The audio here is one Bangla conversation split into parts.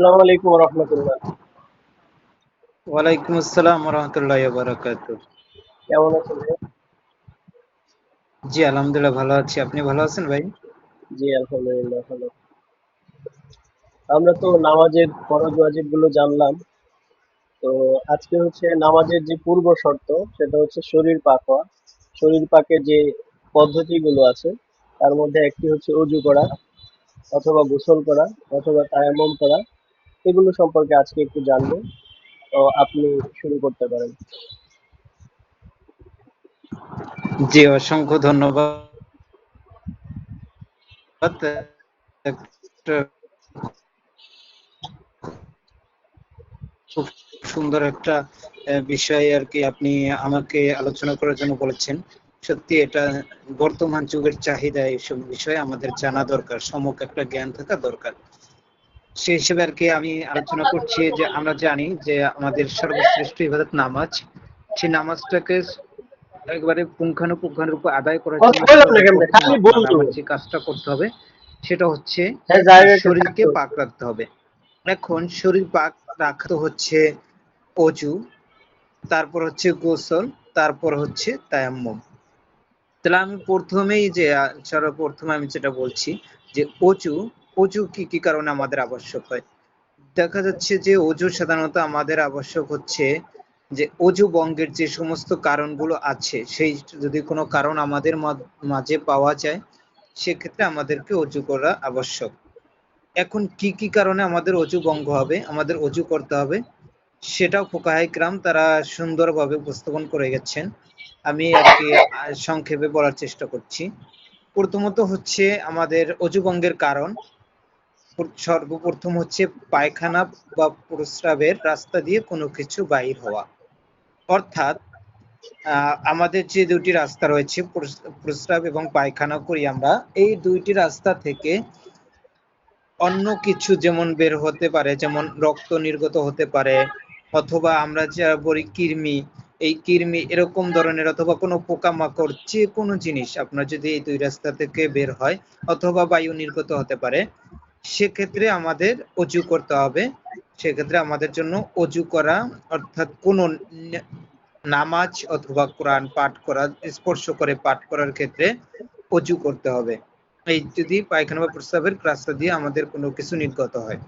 আসসালামু আলাইকুম রহমতুল্লাহ। ওয়ালাইকুম আসসালাম রহমতুল্লাহ বারাকাত কেমন আছেন ভাই? জি আলহামদুলিল্লাহ ভালো আছি। আপনি ভালো আছেন ভাই? জি আলহামদুলিল্লাহ ভালো। আমরা তো নামাজের ফরজ ওয়াজিবগুলো জানলাম। তো আজকে হচ্ছে নামাজের যে পূর্ব শর্ত সেটা হচ্ছে শরীর পাক হওয়া। শরীর পাকের যে পদ্ধতিগুলো আছে তার মধ্যে একটি হচ্ছে অজু করা অথবা গোসল করা অথবা তায়াম্মুম করা। এগুলো সম্পর্কে আজকে একটু জানব। তো আপনি শুরু করতে পারেন। জি, অসংখ্য ধন্যবাদ। খুব সুন্দর একটা বিষয় আর কি আপনি আমাকে আলোচনা করার জন্য বলেছেন। সত্যি এটা বর্তমান যুগের চাহিদা এইসব বিষয়ে আমাদের জানা দরকার, সমক একটা জ্ঞান থাকা দরকার। সেই হিসেবে আর কি আমি আলোচনা করছি যে আমরা জানি যে আমাদের সর্বশ্রেষ্ঠ ইবাদত নামাজ। সেই নামাজটাকে একবারে পুঙ্খানুপুঙ্খানুরূপ আদায় করার জন্য যে কাজটা করতে হবে সেটা হচ্ছে হ্যাঁ, শরীরকে পাক রাখতে হবে। এখন শরীর পাক রাখতে হচ্ছে অজু তারপর হচ্ছে গোসল তারপর হচ্ছে তায়াম্মুম। তাহলে আমি প্রথমেই যে সর্বপ্রথমে আমি যেটা বলছি যে অজু অজু কি কি কারণে আমাদের আবশ্যক হয়? দেখা যাচ্ছে যে অজু সাধারণত আমাদের আবশ্যক হচ্ছে যে অজু বঙ্গের যে সমস্ত কারণগুলো আছে, সেই যদি কোনো কারণ আমাদের মাঝে পাওয়া যায়, সেক্ষেত্রে আমাদেরকে অজু করা আবশ্যক। এখন কি কি কারণে আমাদের অজু ভঙ্গ হবে, আমাদের অজু করতে হবে, সেটাও ফোকাহাই ক্রাম তারা সুন্দরভাবে উপস্থাপন করে গেছেন। আমি আর সংক্ষেপে বলার চেষ্টা করছি। প্রথমত হচ্ছে আমাদের অজু ভঙ্গের কারণ। সর্বপ্রথম হচ্ছে পায়খানা বা প্রস্রাবের রাস্তা দিয়ে কোনো কিছু বাইর হওয়া। অর্থাৎ আমাদের যে দুটি রাস্তা রয়েছে প্রস্রাব এবং পায়খানা করি আমরা, এই দুইটি রাস্তা থেকে অন্য কিছু যেমন বের হতে পারে, যেমন রক্ত নির্গত হতে পারে, অথবা আমরা যা বলি কৃমি, এই কৃমি এরকম ধরনের অথবা কোনো পোকামাকড়, যে কোনো জিনিস আপনার যদি এই দুই রাস্তা থেকে বের হয়, অথবা বায়ু নির্গত হতে পারে সেক্ষেত্রে আমাদের অজু করতে হবে। সেক্ষেত্রে আমাদের জন্য অজু করা, অর্থাৎ কোনো নামাজ অথবা কোরআন পাঠ করা, স্পর্শ করে পাঠ করার ক্ষেত্রে অজু করতে হবে। এই যদি পায়খানা বা প্রস্রাবের রাস্তা দিয়ে আমাদের কোনো কিছু নির্গত হয়।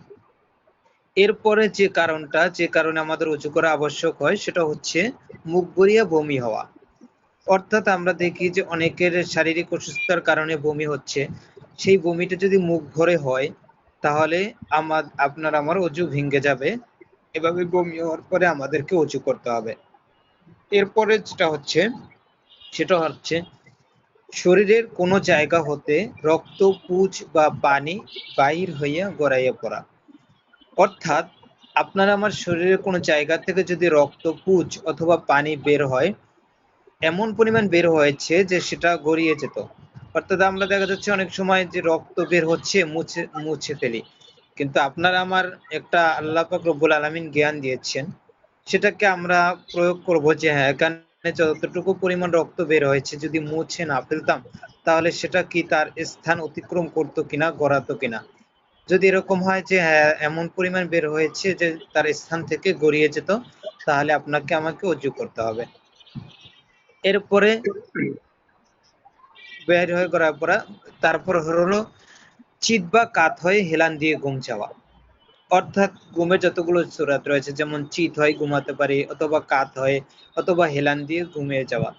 এরপরে যে কারণটা, যে কারণে আমাদের উঁচু করা আবশ্যক হয়, সেটা হচ্ছে মুখ গড়িয়ে বমি হওয়া। অর্থাৎ আমরা দেখি যে অনেকের শারীরিক অসুস্থতার কারণে বমি হচ্ছে। সেই বমিটা যদি মুখ ভরে হয় তাহলে আমার, আপনার আমার অজু ভেঙে যাবে। এভাবে বমি হওয়ার পরে আমাদেরকে অজু করতে হবে। এরপরে যেটা হচ্ছে, সেটা হচ্ছে, শরীরের কোনো জায়গা হতে রক্ত, পুজ বা পানি বাহির হইয়া গড়াইয়া পড়া। অর্থাৎ, আপনার আমার শরীরের কোনো জায়গা থেকে যদি রক্ত, পুজ অথবা পানি বের হয়, এমন পরিমাণ বের হয়েছে যে সেটা গড়িয়ে যেত। অর্থাৎ আমরা দেখা যাচ্ছে অনেক সময় যে রক্ত বের হচ্ছে, মুছে মুছে ফেলি। কিন্তু আপনার আমার একটা আল্লাহ পাক রব্বুল আলামিন জ্ঞান দিয়েছেন। সেটাকে আমরা প্রয়োগ করব যে হ্যাঁ এখানে যতটুকু পরিমাণ রক্ত বের হয়েছে, যদি মুছে না ফেলতাম, তাহলে সেটা কি তার স্থান অতিক্রম করতো কিনা, গড়াতো কিনা? যদি এরকম হয় যে হ্যাঁ এমন পরিমাণ বের হয়েছে যে তার স্থান থেকে গড়িয়ে যেত, তাহলে আপনাকে আমাকে অজু করতে হবে। এরপরে বের হয়ে করার পর তারপর হলো চিত বা কাত হয়ে হেলান দিয়ে ঘুম যাওয়া অর্থাৎ ঘুমে যতগুলো সুরাত রয়েছে, যেমন চিত হয় ঘুমাতে পারি, অথবা কাত হয়, অথবা হেলান দিয়ে ঘুমিয়ে যাওয়া।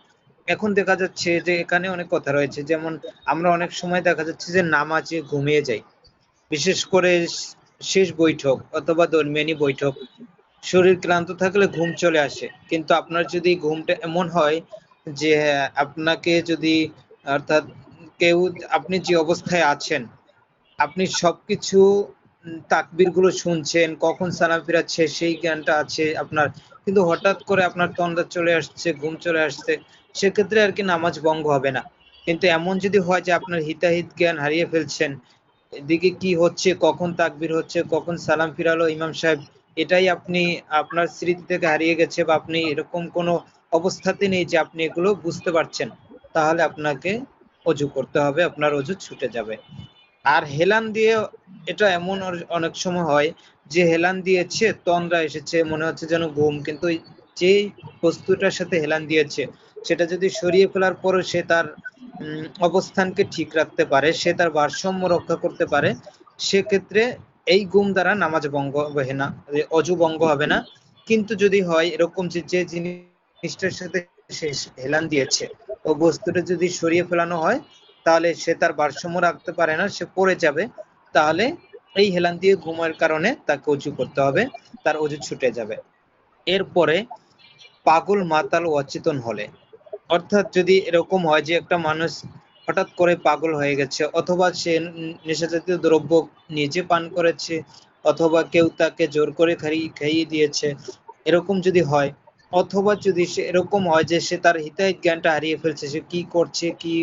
এখন দেখা যাচ্ছে যে এখানে অনেক কথা রয়েছে, যেমন আমরা অনেক সময় দেখা যাচ্ছে যে নামাজে ঘুমিয়ে যাই। বিশেষ করে শেষ বৈঠক অথবা দরমিয়ানি বৈঠক, শরীর ক্লান্ত থাকলে ঘুম চলে আসে। কিন্তু আপনার যদি ঘুমটা এমন হয় যে আপনাকে যদি অর্থাৎ কেউ, আপনি যে অবস্থায় আছেন, আপনি সবকিছু তাকবিরগুলো শুনছেন, কখন সালাম ফিরাচ্ছে, সেই জ্ঞানটা আছে আপনার। কিন্তু হঠাৎ করে আপনার তন্দা চলে আসছে, ঘুম চলে আসছে, সেক্ষেত্রে আর কি নামাজ ভঙ্গ হবে না। কিন্তু এমন যদি হয় যে আপনার হিতাহিত জ্ঞান হারিয়ে ফেলছেন, এদিকে কি হচ্ছে, কখন তাকবির হচ্ছে, কখন সালাম ফিরালো ইমাম সাহেব, এটাই আপনি, আপনার স্মৃতি থেকে হারিয়ে গেছে বা আপনি এরকম কোনো অবস্থাতে নেই যে আপনি এগুলো বুঝতে পারছেন। তাহলে আপনাকে অজু করতে হবে, আপনার অজু ছুটে যাবে। আর হেলান দিয়ে এটা এমন অনেক সময় হয় যে হেলান দিয়েছে, তন্দ্রা এসেছে, মনে হচ্ছে যেন ঘুম, কিন্তু যে বস্তুটার সাথে হেলান দিয়েছে, সেটা যদি সরিয়ে ফেলার পরও সে তার অবস্থানকে ঠিক রাখতে পারে, সে তার ভারসাম্য রক্ষা করতে পারে, সেক্ষেত্রে এই গুম দ্বারা নামাজ ভঙ্গ হবে না অজু ভঙ্গ হবে না। কিন্তু যদি হয় এরকম যে যে জিনিসটার সাথে সে হেলান দিয়েছে ও বস্তুটা যদি সরিয়ে ফেলানো হয়, তাহলে সে তার ভারসাম্য রাখতে পারে না, সে পড়ে যাবে। তাহলে এই হেলান দিয়ে ঘুমের কারণে তাকে অজু করতে হবে, তার অজু ছুটে যাবে। এরপরে পাগল মাতাল অচেতন হলে। অর্থাৎ যদি এরকম হয় যে একটা মানুষ হঠাৎ করে পাগল হয়ে গেছে, অথবা সে নেশাজাতীয় দ্রব্য নিজে পান করেছে, অথবা কেউ তাকে জোর করে খাইয়ে দিয়েছে, এরকম যদি হয় অথবা যদি সে এরকম হয় যে সে তার হিতাহিত জ্ঞানটা হারিয়ে ফেলছে, সে কি করছে, কি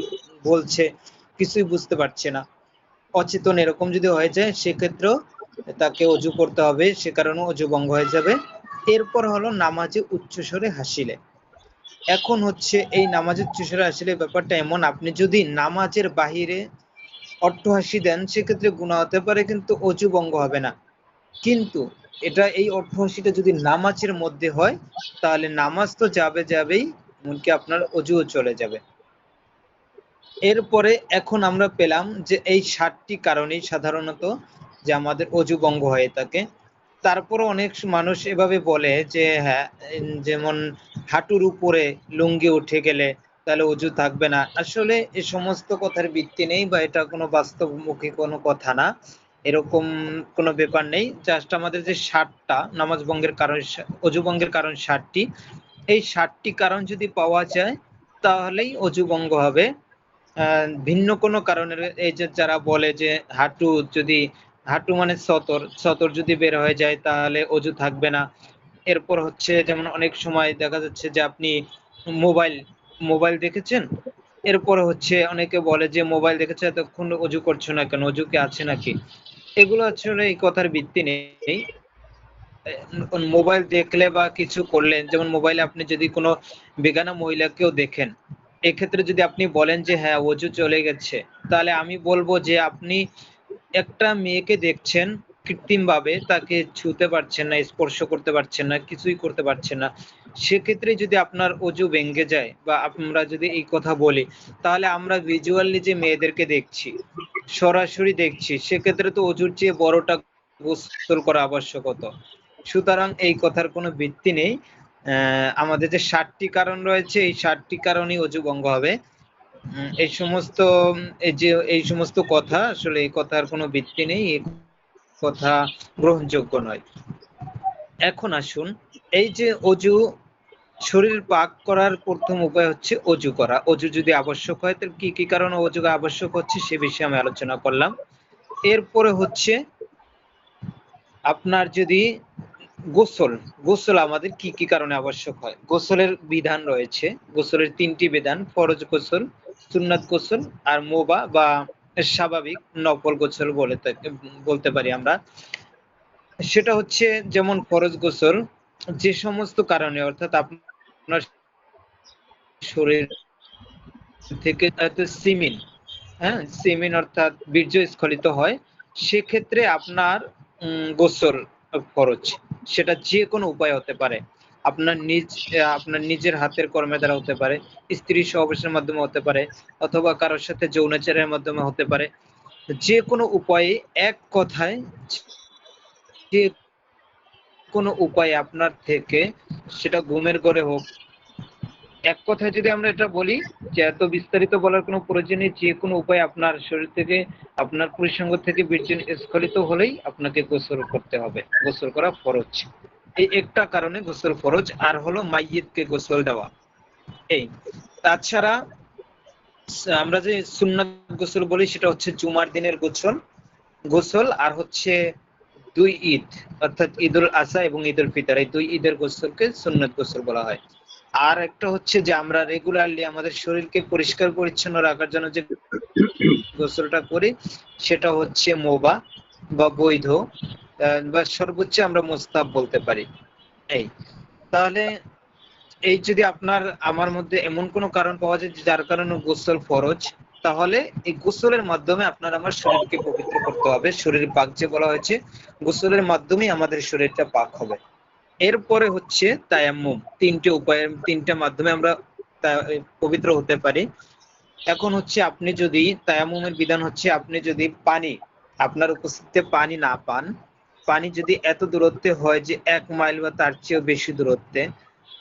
বলছে, কিছুই বুঝতে পারছে না। অচেতন এরকম যদি হয়ে যায়, সেক্ষেত্রেও তাকে অজু করতে হবে, সে কারণে অজু ভঙ্গ হয়ে যাবে। এরপর হলো নামাজে উচ্চস্বরে হাসিলে। এখন হচ্ছে এই নামাজের উচ্চস্বরে হাসিলে ব্যাপারটা এমন, আপনি যদি নামাজের বাহিরে অট্টহাসি দেন, সেক্ষেত্রে গুণা হতে পারে, কিন্তু অজু ভঙ্গ হবে না। কিন্তু এটা এই অট্টহাসিটা যদি নামাজের মধ্যে হয়, তাহলে নামাজ তো যাবে যাবেই, এমনকি আপনার অজুও চলে যাবে। এরপরে এখন আমরা পেলাম যে এই ষাটটি কারণেই সাধারণত যে আমাদের অজু ভঙ্গ হয়ে থাকে। তারপরে অনেক মানুষ এভাবে বলে যে হ্যাঁ যেমন হাঁটুর উপরে লুঙ্গি উঠে গেলে তাহলে অজু থাকবে না। আসলে এ সমস্ত কথার ভিত্তি নেই বা এটা কোনো বাস্তবমুখী কোনো কথা না। এরকম কোনো ব্যাপার নেই। জাস্ট আমাদের যে ষাটটা নামাজ ভঙ্গের কারণ, অজু ভঙ্গের কারণ ষাটটি এই ষাটটি কারণ যদি পাওয়া যায়, তাহলেই অজু ভঙ্গ হবে। ভিন্ন কোনো কারণের, এই যে যারা বলে যে হাঁটু যদি, হাঁটু মানে সতর সতর যদি বের হয়ে যায়, তাহলে অজু থাকবে না। এরপর হচ্ছে যেমন অনেক সময় দেখা যাচ্ছে যে আপনি মোবাইল মোবাইল দেখেছেন? এরপর হচ্ছে অনেকে বলে যে মোবাইল দেখেছে, এতক্ষণ অজু করছ না কেন? অজু কি আছে নাকি? এগুলো আসলে এই কথার ভিত্তি নেই। মোবাইল দেখলে বা কিছু করলেন যেমন মোবাইলে আপনি যদি কোনো বেগানা মহিলাকেও দেখেন, এক্ষেত্রে যদি আপনি বলেন যে হ্যাঁ অজু চলে গেছে, তাহলে আমি বলব যে, আপনি একটা মেয়েকে দেখছেন কৃত্রিম ভাবে তাকে ছুতে পারছেন না, স্পর্শ করতে পারছেন না, কিছুই করতে পারছেন না। সেক্ষেত্রে যদি আপনার অজু ভেঙে যায় বা আমরা যদি এই কথা বলি, তাহলে আমরা ভিজুয়ালি যে মেয়েদেরকে দেখছি, সরাসরি দেখছি, সেক্ষেত্রে তো অজুর চেয়ে বড়টা গোসল করা আবশ্যকতা সুতরাং এই কথার কোনো ভিত্তি নেই। আমাদের যে ষাটটি কারণ রয়েছে, এই ষাটটি কারণেই অজু ভঙ্গ হবে। এই সমস্ত, এই যে, এই সমস্ত কথা, আসলে এই কথার কোনো ভিত্তি নেই। কথা গ্রহণযোগ্য নয়। এখন আসুন, এই যে অজু, শরীর পাক করার প্রথম উপায় হচ্ছে অজু করা। অজু যদি আবশ্যক হয়, তাহলে কি কি কারণে অজু আবশ্যক হচ্ছে সে বিষয়ে আমি আলোচনা করলাম। এরপরে হচ্ছে আপনার যদি গোসল গোসল আমাদের কি কি কারণে আবশ্যক হয়? গোসলের বিধান রয়েছে। গোসলের তিনটি বিধান, ফরজ গোসল, সুন্নাত গোসল আর মোবা বা স্বাভাবিক নফল গোসল বলে বলতে পারি আমরা। সেটা হচ্ছে যেমন ফরজ গোসল, যে সমস্ত কারণে, অর্থাৎ আপনার শরীর থেকে সিমিন হ্যাঁ সিমিন অর্থাৎ বীর্য স্খলিত হয়, সেক্ষেত্রে আপনার গোসল ফরজ। সেটা যে কোনো উপায় হতে পারে। আপনার নিজ আপনার নিজের হাতের কর্মের দ্বারা হতে পারে। স্ত্রী সহবাসের মাধ্যমে হতে পারে, অথবা কারোর সাথে যৌনাচারের মাধ্যমে হতে পারে। যে কোনো উপায়ে এক কথায় যে কোনো উপায় আপনার থেকে, সেটা ঘুমের ঘরে হোক, এক কথায় যদি আমরা এটা বলি, যে এত বিস্তারিত বলার কোনো প্রয়োজন নেই, যে কোনো উপায় আপনার শরীর থেকে, আপনার পরিসঙ্গ থেকে বীর্য স্খলিত হলেই আপনাকে গোসল করতে হবে। গোসল করা ফরজ। এই একটা কারণে গোসল ফরজ, আর হলো মাইয়িতকে গোসল দেওয়া। এই, তাছাড়া আমরা যে সুন্নাত গোসল বলি, সেটা হচ্ছে জুমার দিনের গোসল। গোসল, আর হচ্ছে দুই ঈদ, অর্থাৎ ঈদুল আজহা এবং ঈদুল ফিতর। এই দুই ঈদের গোসলকে সুন্নাত গোসল বলা হয়। আর একটা হচ্ছে যে আমরা রেগুলারলি আমাদের শরীরকে পরিষ্কার পরিচ্ছন্ন রাখার জন্য যে গোসলটা করি, সেটা হচ্ছে মোবা বা বৈধ। বা সর্বোচ্চ আমরা মোস্তাব বলতে পারি। এই, তাহলে এই যদি আপনার, আমার মধ্যে এমন কোনো কারণ পাওয়া যায় যার কারণে গোসল ফরজ, তাহলে এই গোসলের মাধ্যমে আপনার আমার শরীরকে পবিত্র করতে হবে। শরীর পাক যে বলা হয়েছে, গোসলের মাধ্যমেই আমাদের শরীরটা পাক হবে। এরপরে হচ্ছে তায়াম্মুম। তিনটে উপায়, তিনটে মাধ্যমে আমরা পবিত্র হতে পারি। এখন হচ্ছে আপনি যদি তায়াম্মুমের বিধান হচ্ছে, আপনি যদি পানি, আপনার উপস্থিতিতে পানি না পান পানি যদি এত দূরত্বে হয় যে এক মাইল বা তার চেয়েও বেশি দূরত্বে,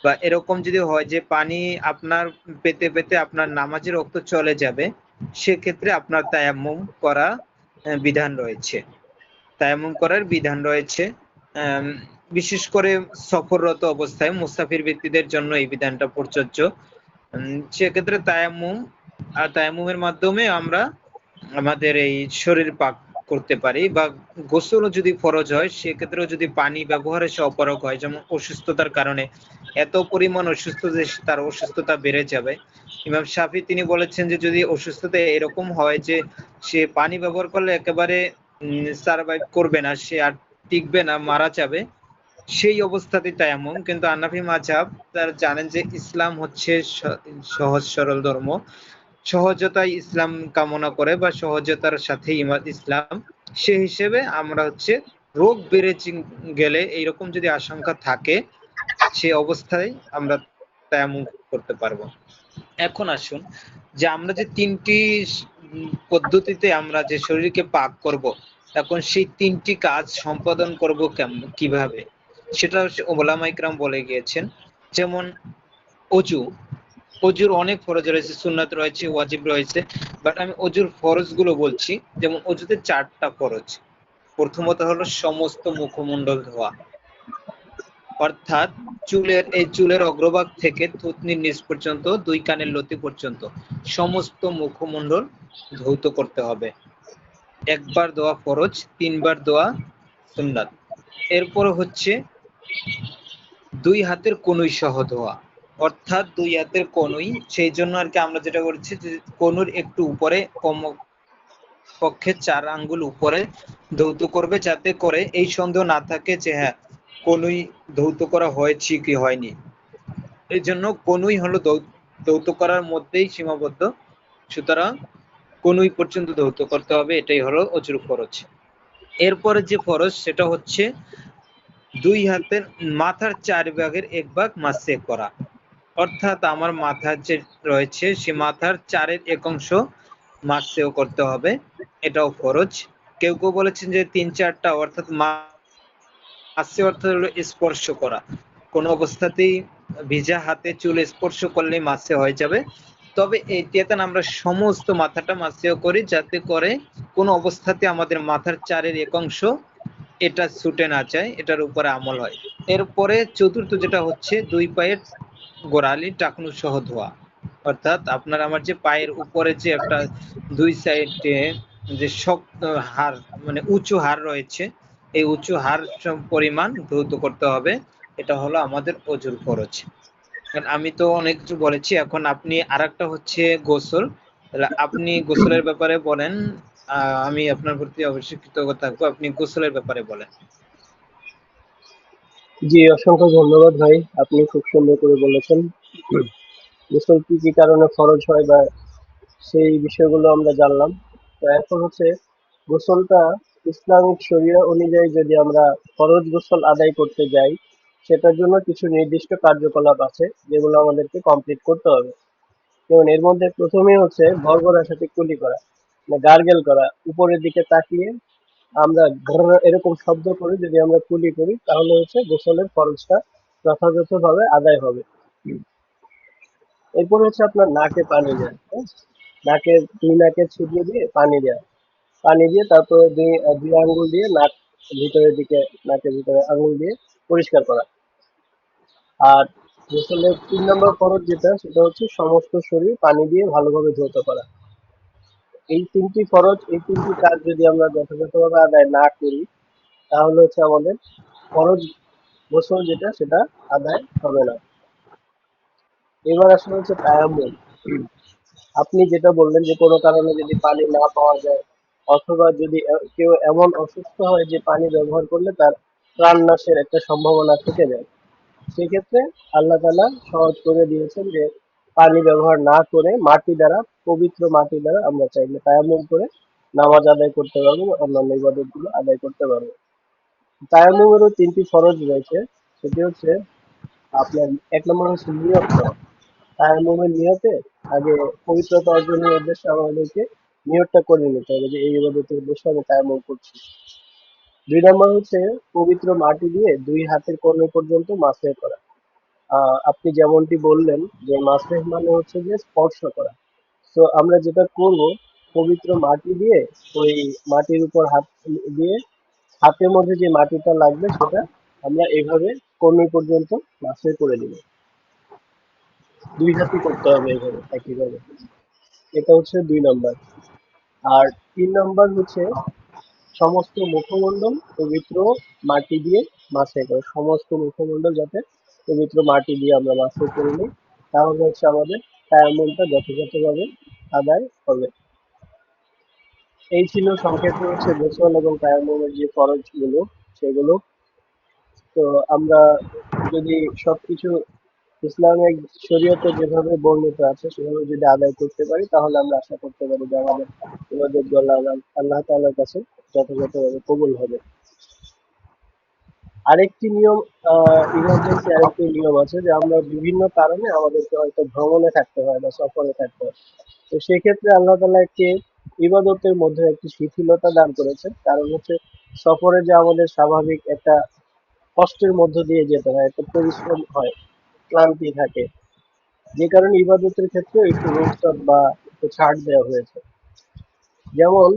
বা এরকম যদি হয় যে পানি আপনার পেতে পেতে আপনার নামাজের রক্ত চলে যাবে, সেক্ষেত্রে আপনার তায়াম্মুম করা বিধান রয়েছে। তায়াম্মুম করার বিধান রয়েছে বিশেষ করে সফররত অবস্থায় মুসাফির ব্যক্তিদের জন্য এই বিধানটা প্রযোজ্য। সেক্ষেত্রে তায়াম্মুম আর তায়াম্মুমের মাধ্যমে আমরা আমাদের এই শরীর পাক করতে পারি বা গোসলও যদি ফরজ হয়, সেক্ষেত্রেও যদি পানি ব্যবহারে সে অপারক হয়, যেমন অসুস্থতার কারণে। এত পরিমাণ অসুস্থ যে তার অসুস্থতা বেড়ে যাবে। ইমাম শাফি তিনি বলেছেন যে, যদি অসুস্থতা এরকম হয় যে সে পানি ব্যবহার করলে একেবারে সার্ভাইভ করবে না, সে আর টিকবে না, মারা যাবে, সেই অবস্থাতে তায়াম্মুম কিন্তু আনাফি মাঝাব তার জানেন যে ইসলাম হচ্ছে সহজ সরল ধর্ম। সহজতাই ইসলাম কামনা করে বা সহজতার সাথে ইসলাম, সে হিসেবে আমরা হচ্ছে রোগ বেড়ে গেলে এইরকম যদি আশঙ্কা থাকে, সে অবস্থায় আমরা তায়াম্মুম করতে পারব। এখন আসুন যে আমরা যে তিনটি পদ্ধতিতে আমরা যে শরীরকে পাক করব, এখন সেই তিনটি কাজ সম্পাদন করব কেমন কীভাবে? সেটা হচ্ছে ওলামা ইকরাম বলে গিয়েছেন, যেমন অজু অজুর অনেক ফরজ রয়েছে, সুন্নাত রয়েছে, ওয়াজিব রয়েছে বাট আমি অজুর ফরজগুলো বলছি, যেমন অজুতে চারটা ফরজ। প্রথমত হলো সমস্ত মুখমণ্ডল ধোয়া। অর্থাৎ চুলের, এই চুলের অগ্রভাগ থেকে থুতনির নিচ পর্যন্ত, দুই কানের লতি পর্যন্ত সমস্ত মুখমণ্ডল ধৌত করতে হবে। একবার দোয়া ফরজ, তিনবার দোয়া সুন্নাত। এরপর হচ্ছে দুই হাতের কনুই সহ ধোয়া। অর্থাৎ দুই হাতের কনুই সেই জন্য আর কি আমরা যেটা করছি যে কনুর একটু উপরে কম পক্ষে চার আঙ্গুল উপরে ধৌত করবে যাতে করে এই সন্দেহ না থাকে যে হ্যাঁ কনুই ধৌত করা হয়েছে কি হয়নি। এই জন্য কনুই হলো ধৌত করার মধ্যেই সীমাবদ্ধ। সুতরাং কনুই পর্যন্ত ধৌত করতে হবে, এটাই হলো অজুর ফরজ এরপরে যে ফরজ সেটা হচ্ছে দুই হাতের মাথার চার ভাগের এক ভাগ মাসে করা। অর্থাৎ আমার মাথার যে রয়েছে সে মাথার চারের এক অংশ মাসেও করতে হবে। এটাও ফরজ কেউ কেউ বলেছেন যে তিন চারটা, অর্থাৎ মাসে অর্থাৎ হলো স্পর্শ করা। কোন অবস্থাতেই ভিজা হাতে চুল স্পর্শ করলে মাসে হয়ে যাবে। তবে এটাতে আমরা সমস্ত মাথাটা মাসেও করি, যাতে করে কোন অবস্থাতে আমাদের মাথার চারের এক অংশ এটা ছুটে না যায়, এটার উপরে আমল হয়। এরপরে চতুর্থ যেটা হচ্ছে, দুই পায়ের গোড়ালি, টাকনু সহ ধোয়া। অর্থাৎ আপনার আমার যে পায়ের উপরে যে একটা দুই সাইডে যে শক্ত হাড় মানে উঁচু হাড় রয়েছে, এই উঁচু সম পরিমাণ ধৌত করতে হবে। এটা হলো আমাদের অজুর খরচ। আমি তো অনেক কিছু বলেছি, এখন আপনি আরেকটা হচ্ছে গোসল। আপনি গোসলের ব্যাপারে বলেন আমি আপনার প্রতি অবশ্যই কৃতজ্ঞ থাকব, আপনি গোসলের ব্যাপারে বলেন। জি অসংখ্য ধন্যবাদ ভাই। আপনি খুব সুন্দর করে বলেছেন। গোসল কি কি কারণে ফরজ হয় বা সেই বিষয়গুলো আমরা জানলাম। তো এখন হচ্ছে গোসলটা ইসলামিক শরিয়া অনুযায়ী যদি আমরা ফরজ গোসল আদায় করতে যাই সেটার জন্য কিছু নির্দিষ্ট কার্যকলাপ আছে যেগুলো আমাদেরকে কমপ্লিট করতে হবে। যেমন এর মধ্যে প্রথমেই হচ্ছে ভরভরার সাথে কুলি করা মানে গার্গেল করা উপরের দিকে তাকিয়ে আমরা এরকম শব্দ করে, যদি আমরা কুলি করি, তাহলে হচ্ছে গোসলের খরচটা যথাযথভাবে আদায় হবে। এরপর হচ্ছে আপনার নাকে পানি দেওয়া হ্যাঁ? নাকে, দুই নাকে ছিটিয়ে দিয়ে পানি দেওয়া পানি দিয়ে তারপরে দুই দুই আঙ্গুল দিয়ে নাক ভিতরের দিকে, নাকের ভিতরে আঙ্গুল দিয়ে পরিষ্কার করা। আর গোসলের তিন নম্বর খরচ যেটা, সেটা হচ্ছে সমস্ত শরীর পানি দিয়ে ভালোভাবে ধৌত করা। এই তিনটি ফরজ এই তিনটি কাজ যদি আমরা যথাযথভাবে আদায় না করি, তাহলে হচ্ছে আমাদের ফরজ গোসল যেটা, সেটা আদায় হবে না। এবার আসলে হচ্ছে তায়াম্মুম আপনি যেটা বললেন যে কোনো কারণে যদি পানি না পাওয়া যায়, অথবা যদি কেউ এমন অসুস্থ হয় যে পানি ব্যবহার করলে তার প্রাণ নাশের একটা সম্ভাবনা থেকে যায়। সেক্ষেত্রে আল্লাহ তালা সহজ করে দিয়েছেন যে পানি ব্যবহার না করে মাটি দ্বারা পবিত্র মাটি দ্বারা আমরা চাইলে তায়াম্মুম করে নামাজ আদায় করতে পারব অন্যান্য ইবাদতগুলো আদায় করতে পারব। তায়াম্মুমেরও তিনটি ফরজ রয়েছে, সেটি হচ্ছে আপনার এক নম্বর হচ্ছে নিয়ত করা। তায়াম্মুমের নিয়তে আগে পবিত্রতা অর্জনের উদ্দেশ্যে আমাদেরকে নিয়তটা করে নিতে হবে যে এই ইবাদতের উদ্দেশ্যে আমি তায়াম্মুম করছি। দুই নম্বর হচ্ছে পবিত্র মাটি দিয়ে দুই হাতের কর্ণ পর্যন্ত মাসে করা। আপনি যেমনটি বললেন যে মাসে মানে হচ্ছে যে স্পর্শ করা। তো আমরা যেটা করব, পবিত্র মাটি দিয়ে, ওই মাটির উপর হাত দিয়ে, হাতের মধ্যে যে মাটিটা লাগবে সেটা আমরা এইভাবে কর্মী পর্যন্ত মাসে করে দিব। দুই হাতই করতে হবে এইভাবে একইভাবে। এটা হচ্ছে দুই নম্বর। আর তিন নম্বর হচ্ছে সমস্ত মুখমণ্ডল পবিত্র মাটি দিয়ে মাছে করে, সমস্ত মুখমণ্ডল যাতে পবিত্র মাটি দিয়ে আমরা মাছে করে নিই। তাহলে হচ্ছে আমাদের তায়াম্মুমটা যথাযথভাবে আদায় হবে। এই ছিল সংক্ষেপে হচ্ছে গোসল এবং তায়াম্মুমের যে ফরজগুলো সেগুলো। তো আমরা যদি সবকিছু ইসলামিক শরীয়তে যেভাবে বর্ণিত আছে, সেভাবে যদি আদায় করতে পারি, তাহলে আমরা আশা করতে পারি যে আমাদের আল্লাহ তাআলার কাছে যথাযথভাবে কবুল হবে। আরেকটি নিয়ম ইমার্জেন্সি আরেকটি নিয়ম আছে যে আমরা বিভিন্ন কারণে আমাদেরকে হয়তো ভ্রমণে থাকতে হয় বা সফরে থাকতে হয়। তো সেক্ষেত্রে আল্লাহ তাআলা একটি ইবাদতের মধ্যে একটি শিথিলতা দান করেছে কারণ হচ্ছে সফরে যে আমাদের স্বাভাবিক একটা কষ্টের মধ্য দিয়ে যেতে হয়, একটা পরিশ্রম হয়, ক্লান্তি থাকে, যে কারণে ইবাদতের ক্ষেত্রে একটু রোস্টার বা একটু ছাড় দেওয়া হয়েছে। যেমন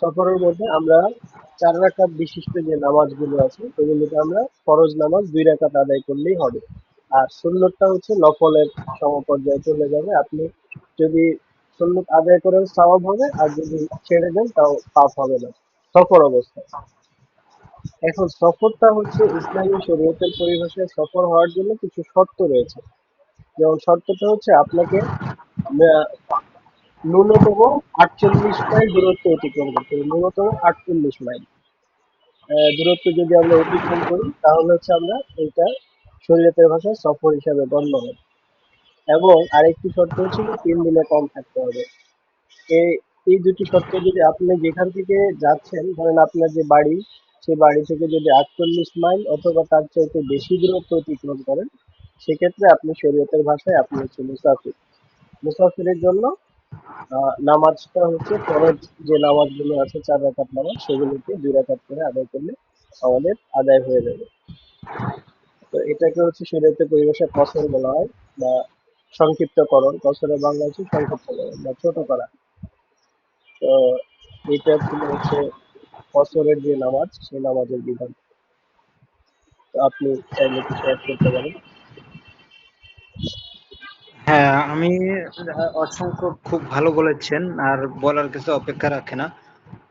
সফরের মধ্যে আমরা চার রাকাত বিশিষ্ট যে নামাজগুলো আছে সেগুলোকে আমরা ফরজ নামাজ দুই রাকাত আদায় করলেই হবে। আর সুন্নতটা হচ্ছে নফলের সমপর্যায়ে চলে যাবে। আপনি যদি সুন্নত আদায় করেন সওয়াব হবে, আর যদি ছেড়ে দেন তাও পাপ হবে না। সফর অবস্থায় এখন সফরটা হচ্ছে ইসলামী শরীয়তের পরিভাষায় সফর হওয়ার জন্য কিছু শর্ত রয়েছে। যেমন শর্তটা হচ্ছে আপনাকে ন্যূনতম আটচল্লিশ মাইল দূরত্ব অতিক্রম করতে হবে। ন্যূনতম আটচল্লিশ মাইল। দূরত্ব যদি আমরা অতিক্রম করি, তাহলে হচ্ছে আমরা এটা শরীয়তের ভাষায় সফর হিসাবে গণ্য হবে। এবং আরেকটি শর্ত হচ্ছে তিন দিনে কম থাকতে হবে। এই এই দুটি শর্ত যদি আপনি যেখান থেকে যাচ্ছেন, ধরেন আপনার যে বাড়ি সেই বাড়ি থেকে যদি আটচল্লিশ মাইল অথবা তার চাইতে বেশি দূরত্ব অতিক্রম করেন, সেক্ষেত্রে আপনি শরীয়তের ভাষায় আপনি হচ্ছে মুসাফির। মুসাফিরের জন্য আহ, নামাজটা হচ্ছে ফরজ যে নামাজগুলো আছে চার রাকাত নামাজ সেগুলোকে দুই রাকাত করে আদায় করলে আমাদের আদায় হয়ে যাবে। তো এটাকে হচ্ছে শরীয়তের পরিভাষায় কসর বলা হয় বা সংক্ষিপ্তকরণ। কসরের বাংলা হচ্ছে সংক্ষিপ্তকরণ বা ছোট করা। তো এটা ছিল হচ্ছে কসরের যে নামাজ সেই নামাজের বিধান। আপনি চাইলে কিছু অ্যাড করতে পারেন। হ্যাঁ আমি অসংখ্য খুব ভালো বলেছেন, আর বলার কিছু অপেক্ষা রাখে না।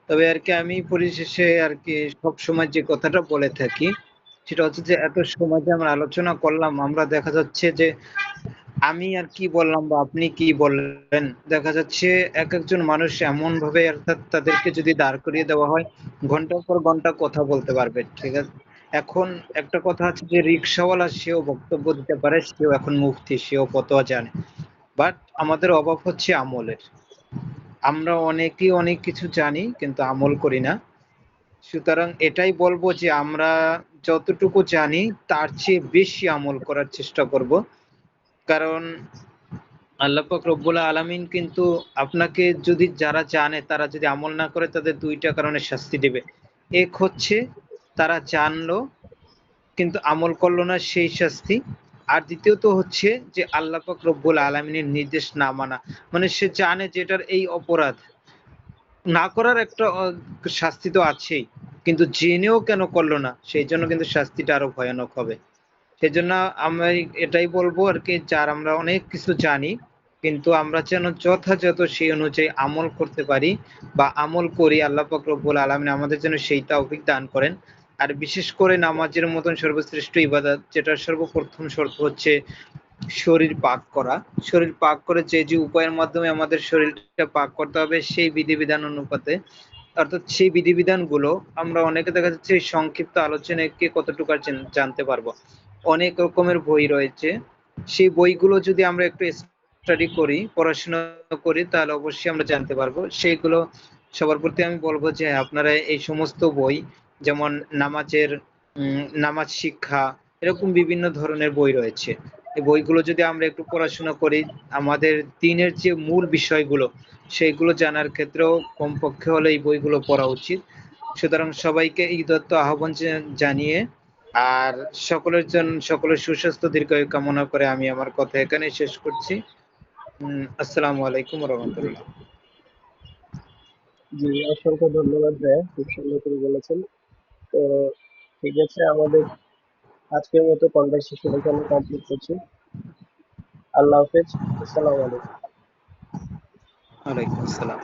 তবে আর কি আমি পরিশেষে আর কি সব সময় যে কথাটা বলে থাকি, সেটা হচ্ছে যে এত সময় যে আমরা আলোচনা করলাম, আমরা দেখা যাচ্ছে যে আমি আর কি বললাম বা আপনি কি বললেন, দেখা যাচ্ছে এক একজন মানুষ এমন ভাবে অর্থাৎ তাদেরকে যদি দাঁড় করিয়ে দেওয়া হয়, ঘণ্টার পর ঘণ্টা কথা বলতে পারবে, ঠিক আছে? এখন একটা কথা আছে যে রিক্সাওয়ালা সেও বক্তব্য দিতে পারে, সেও এখন মুফতি, সেও ফতোয়া জানে। বাট আমাদের অভাব হচ্ছে আমলের। আমরা অনেকেই অনেক কিছু জানি কিন্তু আমল করি না। সুতরাং এটাই বলব যে আমরা যতটুকু জানি তার চেয়ে বেশি আমল করার চেষ্টা করব। কারণ আল্লাহ পাক রব্বুল আলামিন কিন্তু আপনাকে যদি যারা জানে তারা যদি আমল না করে তাদের দুইটা কারণে শাস্তি দেবে। এক হচ্ছে তারা জানলো, কিন্তু আমল করল না সেই শাস্তি। আর দ্বিতীয়ত হচ্ছে যে আল্লাহ পাক রব্বুল আলামিনের নির্দেশ না মানা। মানে সে জানে যে এটার এই অপরাধ। না করার একটা শাস্তি তো আছেই, কিন্তু জেনেও কেন করল না? সেই জন্য কিন্তু শাস্তিটা আরও ভয়ানক হবে। সেই জন্য আমি এটাই বলব আর কি, যার আমরা অনেক কিছু জানি, কিন্তু আমরা যেন যথাযথ সেই অনুযায়ী আমল করতে পারি বা আমল করি আল্লাহ পাক রব্বুল আলামিন আমাদের যেন সেই তৌফিক দান করেন। আর বিশেষ করে নামাজের মতন সর্বশ্রেষ্ঠ ইবাদত, যেটা সর্বপ্রথম শর্ত হচ্ছে শরীর পাক করা। শরীর পাক করে যে যে উপায়ের মাধ্যমে আমাদের শরীরটা পাক করতে হবে, সেই বিধিবিধান অনুপাতে। অর্থাৎ সেই বিধিবিধানগুলো আমরা অনেকে দেখা যাচ্ছে সংক্ষিপ্ত আলোচনায় কে কতটুকু জানতে পারব। অনেক রকমের বই রয়েছে। সেই বইগুলো যদি আমরা একটু স্টাডি করি, পড়াশোনা করি, তাহলে অবশ্যই আমরা জানতে পারব। সেইগুলো সবার প্রতি আমি বলব যে আপনারা এই সমস্ত বই যেমন নামাজের নামাজ শিক্ষা, এরকম বিভিন্ন ধরনের বই রয়েছে। এই বইগুলো যদি আমরা একটু পড়াশোনা করি, আমাদের দিনের যে মূল বিষয়গুলো, সেইগুলো জানার ক্ষেত্রেও কমপক্ষে হলে এই বইগুলো পড়া উচিত। সুতরাং সবাইকে এই দত্ত আহ্বান জানিয়ে আর সকলের জন্য, সকলের সুস্বাস্থ্য, দীর্ঘায়ু কামনা করে আমি আমার কথা এখানে শেষ করছি। আসসালামু আলাইকুম রহমতুল্লাহ জি, অসংখ্য ধন্যবাদ ভাইয়া। খুব সুন্দর করে বলেছেন। তো ঠিক আছে, আমাদের আজকের মতো কনভারসেশন এখানে কমপ্লিট করছি। আল্লাহ হাফেজ, আসসালামু আলাইকুম। ওয়ালাইকুম আসসালাম।